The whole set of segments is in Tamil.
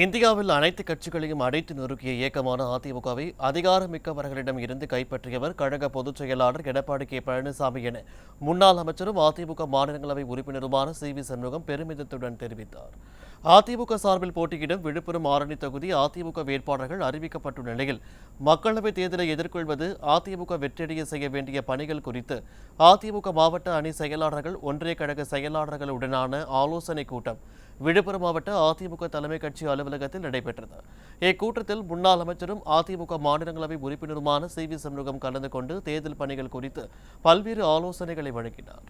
இந்தியாவில் அனைத்து கட்சிகளையும் அடைத்து நொறுக்கிய இயக்கமான அதிமுகவை அதிகாரமிக்கவர்களிடம் இருந்து கைப்பற்றியவர் கழக பொதுச் செயலாளர் எடப்பாடி கே பழனிசாமி என முன்னாள் அமைச்சரும் அதிமுக மாநிலங்களவை உறுப்பினருமான சி வி சண்முகம் பெருமிதத்துடன் தெரிவித்தார். அதிமுக சார்பில் போட்டியிடும் விழுப்புரம் ஆரணி தொகுதி அதிமுக வேட்பாளர்கள் அறிவிக்கப்பட்டுள்ள நிலையில் மக்களவைத் தேர்தலை எதிர்கொள்வது அதிமுக வெற்றியடைய செய்ய வேண்டிய பணிகள் குறித்து அதிமுக மாவட்ட அணி செயலாளர்கள் ஒன்றிய கழக செயலாளர்களுடனான ஆலோசனைக் கூட்டம் விழுப்புரம் மாவட்ட அதிமுக தலைமை கட்சி அலுவலகத்தில் நடைபெற்றது. இக்கூட்டத்தில் முன்னாள் அமைச்சரும் அதிமுக மாநிலங்களவை உறுப்பினருமான சி வி சண்முகம் கலந்து கொண்டு தேர்தல் பணிகள் குறித்து பல்வேறு ஆலோசனைகளை வழங்கினார்.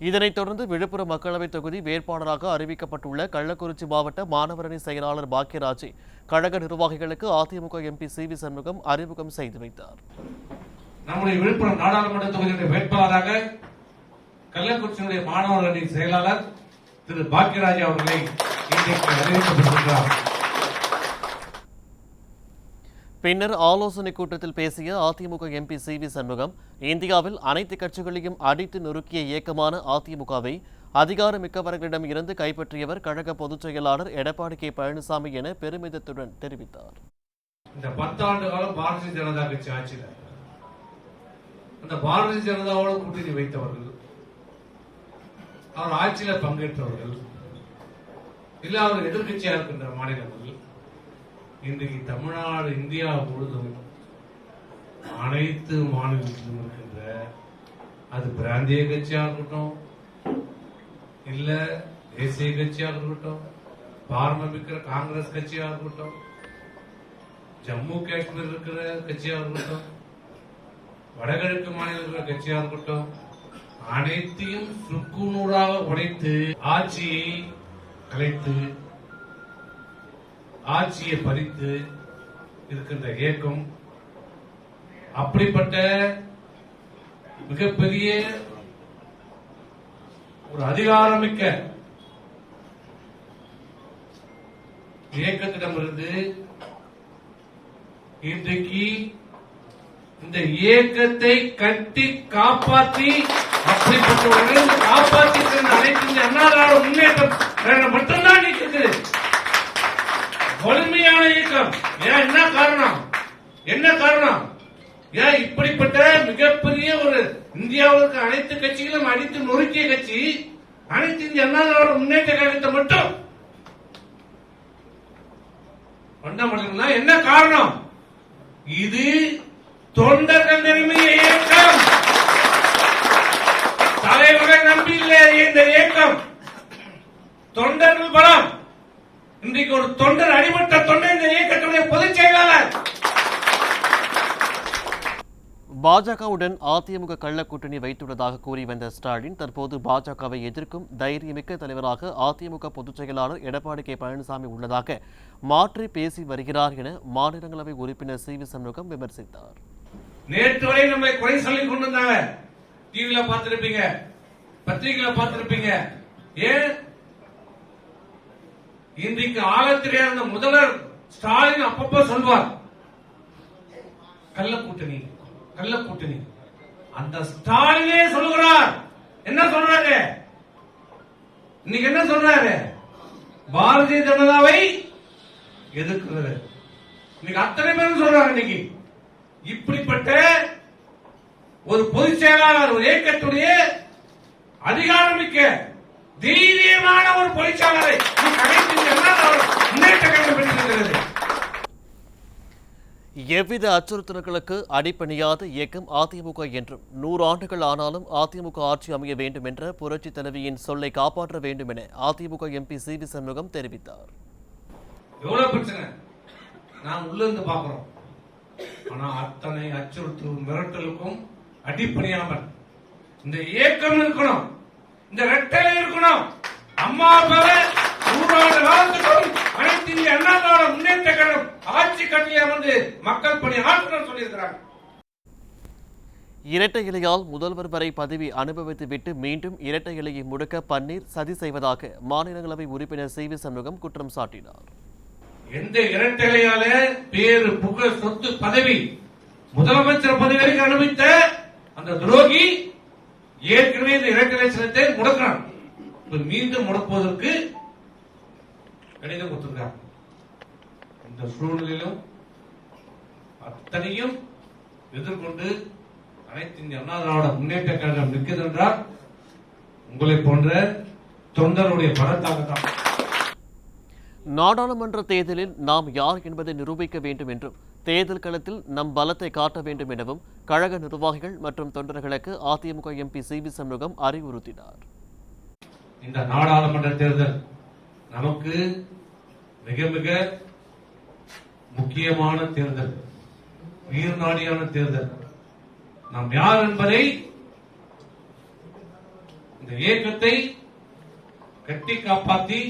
இதனைத் தொடர்ந்து விழுப்புரம் மக்களவைத் தொகுதி வேட்பாளராக அறிவிக்கப்பட்டுள்ள கள்ளக்குறிச்சி மாவட்ட மாணவரணி செயலாளர் பாக்கியராஜை கழக நிர்வாகிகளுக்கு AIADMK MP C V Shanmugam அறிமுகம் செய்து வைத்தார். நம்முடைய விழுப்புரம் நாடாளுமன்ற தொகுதியுடைய வேட்பாளராக கள்ளக்குறிச்சியினுடைய மாணவர் அணி செயலாளர் திரு பாக்கியராஜ் அவர்களை அறிவிக்கப்பட்டிருக்கிறார். பின்னர் ஆலோசனைக் கூட்டத்தில் பேசிய AIADMK MP C V Shanmugam இந்தியாவில் அனைத்து கட்சிகளையும் அடித்து நொறுக்கிய இயக்கமான அதிமுகவை அதிகாரமிக்கவர்களிடம் இருந்து கைப்பற்றியவர் கழக பொதுச் செயலாளர் எடப்பாடி கே பழனிசாமி என பெருமிதத்துடன் தெரிவித்தார். இந்த பத்தாண்டு காலம் பாரதிய ஜனதா கட்சி ஆட்சியில் அந்த பாரதிய ஜனதாவோட கூட்டணி வைத்தவர்கள் அவர் ஆட்சியில் பங்கேற்றவர்கள் இல்ல அவர் எதிர்க்கட்சியா இருக்கின்ற மாநிலங்கள் இன்றைக்கு தமிழ்நாடு இந்தியா முழுதும் அனைத்து மாநிலத்திலும் இருக்கின்ற அது பிராந்திய கட்சியாக இருக்கட்டும் இல்ல தேசிய கட்சியாக இருக்கட்டும் பாரம்பரிய காங்கிரஸ் கட்சியாக இருக்கட்டும் ஜம்மு காஷ்மீர் இருக்கிற கட்சியாக இருக்கட்டும் வடகிழக்கு மாநில இருக்கிற கட்சியாக இருக்கட்டும் அனைத்தையும் சுக்குநூறாக உடைத்து ஆட்சியை கலைத்து ஆட்சியை பறித்து இருக்கின்ற இயக்கம் அப்படிப்பட்ட மிகப்பெரிய ஒரு அதிகாரமிக்க இயக்கத்திடமிருந்து இன்றைக்கு இந்த இயக்கத்தை கட்டி காப்பாற்றி அப்படிப்பட்டவர்கள் காப்பாற்றி அனைத்து இந்த அண்ணா முன்னேற்றம் மட்டும்தான் நிற்கிறது வலிமையான இயக்கம். ஏன் என்ன காரணம்? என்ன காரணம்? ஏன் இப்படிப்பட்ட மிகப்பெரிய ஒரு இந்தியாவுக்கு அனைத்து கட்சிகளும் அடித்து நொறுக்கிய கட்சி அனைத்து இந்திய அண்ணா முன்னேற்ற கழகத்தை மட்டும்? பண்ண மாட்டேங்கன்னா என்ன காரணம்? இது தொண்டர்கள் நிரம்பிய இயக்கம் தலைவர்கள் நம்பி இல்லை இந்த இயக்கம். தொண்டர்கள் பலம். இன்றைக்கு ஒரு தொண்டர் அடிமட்ட தொண்டர் இந்த இயக்கத்துடைய பொதுச் செயலாளர். பாஜகவுடன் அதிமுக கள்ள கூட்டணி வைத்துள்ளதாக கூறி வந்த ஸ்டாலின் தற்போது பாஜகவை எதிர்க்கும் தைரியமிக்க தலைவராக அதிமுக பொதுச் செயலாளர் எடப்பாடி கே பழனிசாமி உள்ளதாக மாற்றி பேசி வருகிறார் என மாநிலங்களவை உறுப்பினர் சி வி சண்முகம் விமர்சித்தார். நேற்று வரை நம்மை குறை சொல்லி கொண்டிருந்தாங்க. டிவில பார்த்திருப்பீங்க. பத்திரிகையில பார்த்திருப்பீங்க. ஏன் இன்றைக்கு ஆழத்திலே இருந்த முதல்வர் ஸ்டாலின் அப்பப்போ சொல்வார் கள்ள கூட்டணி கள்ள கூட்டணி. அந்த ஸ்டாலினே சொல்லுகிறார். என்ன சொல்றாரு? இன்னைக்கு என்ன சொல்றாரு? பாரதிய ஜனதாவை எதிர்க்கிறது. இன்னைக்கு அத்தனை பேரும் சொல்றாரு இன்னைக்கு. இப்படிப்பட்ட ஒரு பொதுச் செயலாளர் ஒரு இயக்கத்துடைய அதிகாரமிக்க தைரியமான ஒரு பொறிச்சாளர் இன்னைக்கு அனைத்து இந்திய அண்ணா திராவிட முன்னேற்ற கழகம் பெற்றிருக்கிறது எவ்வித அச்சுறுத்தல்களுக்கு அடிப்பணியாத இயக்கம் அதிமுக என்றும் நூறு ஆண்டுகள் ஆனாலும் அதிமுக ஆட்சி அமைய வேண்டும் என்ற புரட்சி தலைவியின் சொல்லை காப்பாற்ற வேண்டும் என AIADMK MP C V Shanmugam தெரிவித்தார். எவ்வளவு பிரச்சனை? நாம் உள்ள இருந்து பாக்குறோம் ஆனா அத்தனை அச்சுறுத்தல் மிரட்டலுக்கும் இந்த இயக்கம் இருக்கணும். இந்த ரெட்டலை இருக்கணும். அம்மா நூறாண்டு காலத்துக்கும் அனைத்து அண்ணா முன்னேற்ற கழகம் ஆட்சி கட்டிலே வந்து மக்கள் பணி ஆற்றணும் சொல்லியிருக்கிறாங்க. இரட்டை இலையால் முதல்வர் வரை பதவி அனுபவித்துவிட்டு மீண்டும் இரட்டை இலையை முடக்க பன்னீர் சதி செய்வதாக மாநிலங்களவை உறுப்பினர் சி வி சண்முகம் குற்றம் சாட்டினார். எந்த இரட்டையால பேரு புகழ் சொத்து பதவி முதலமைச்சர் பதவி வரைக்கும் அனுபவித்த அந்த துரோகி ஏற்கனவே இந்த இரட்டை சின்னத்தை முடக்கிறான். மீண்டும் முடக்குவதற்கு கடிதம் கொடுத்திருக்காங்க இந்த சூழ்நிலையிலும் அத்தனையும் எதிர்கொண்டு அனைத்து இந்திய அண்ணா திராவிட முன்னேற்ற கழகம் நிற்கிறது என்றால் உங்களை போன்ற தொண்டருடைய பலத்தாக தான் நாடாளுமன்ற தேர்தலில் நாம் யார் என்பதை நிரூபிக்க வேண்டும் என்றும் தேர்தல் களத்தில் நம் பலத்தை காட்ட வேண்டும் எனவும் கழக நிர்வாகிகள் மற்றும் தொண்டர்களுக்கு AIADMK MP C V Shanmugam அறிவுறுத்தினார். இந்த நாடாளுமன்ற தேர்தல் நமக்கு மிக மிக முக்கியமான தேர்தல் உயிர் நாடியான தேர்தல். நாம் யார் என்பதை இந்த இயக்கத்தை கட்டி காப்பாற்றி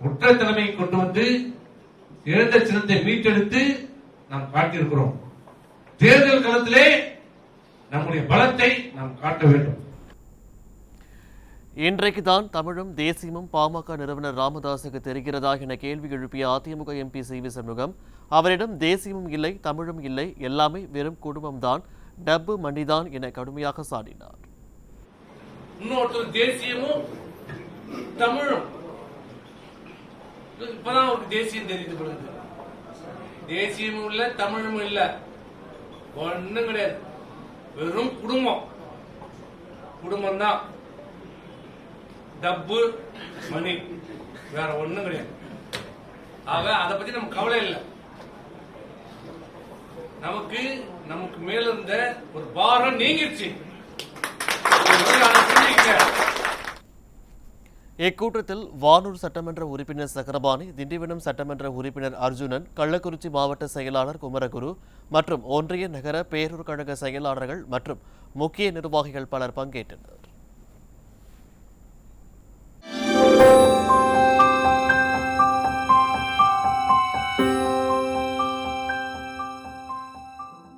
ஒற்றை தலைமை கொண்டு வந்து இழந்த சின்னத்தை மீட்டெடுத்து நாம் காட்டியிருக்கிறோம். தேர்தல் களத்திலே நம்முடைய பலத்தை நாம் காட்ட வேண்டும். இன்றைக்கு தான் தமிழும் தேசியமும் பாமக நிறுவனர் ராமதாசுக்கு தெரிகிறதா என கேள்வி எழுப்பிய AIADMK MP C V Shanmugam அவரிடம் தேசியமும் இல்லை தமிழும் இல்லை எல்லாமே வெறும் குடும்பம்தான் டப்பு மணிதான் என கடுமையாக சாடினார். இன்னொருத்தர் தேசியமும் தமிழும். இப்பதான் அவருக்கு தேசியம் தெரியுது தேசியமும் இல்ல தமிழும் இல்ல. ஒண்ணும் கிடையாது. வெறும் குடும்பம். குடும்பம் தான் டப்பு மணி. வேற ஒண்ணும் கிடையாது. ஆக அதை பத்தி நமக்கு கவலை இல்லை. நமக்கு நமக்கு மேல இருந்த ஒரு பாரம் நீங்கிருச்சு. இக்கூட்டத்தில் வானூர் சட்டமன்ற உறுப்பினர் சக்கரபாணி திண்டிவனம் சட்டமன்ற உறுப்பினர் அர்ஜுனன் கள்ளக்குறிச்சி மாவட்ட செயலாளர் குமரகுரு மற்றும் ஒன்றிய நகர பேரூர் கழக செயலாளர்கள் மற்றும் முக்கிய நிர்வாகிகள் பலர் பங்கேற்றனர்.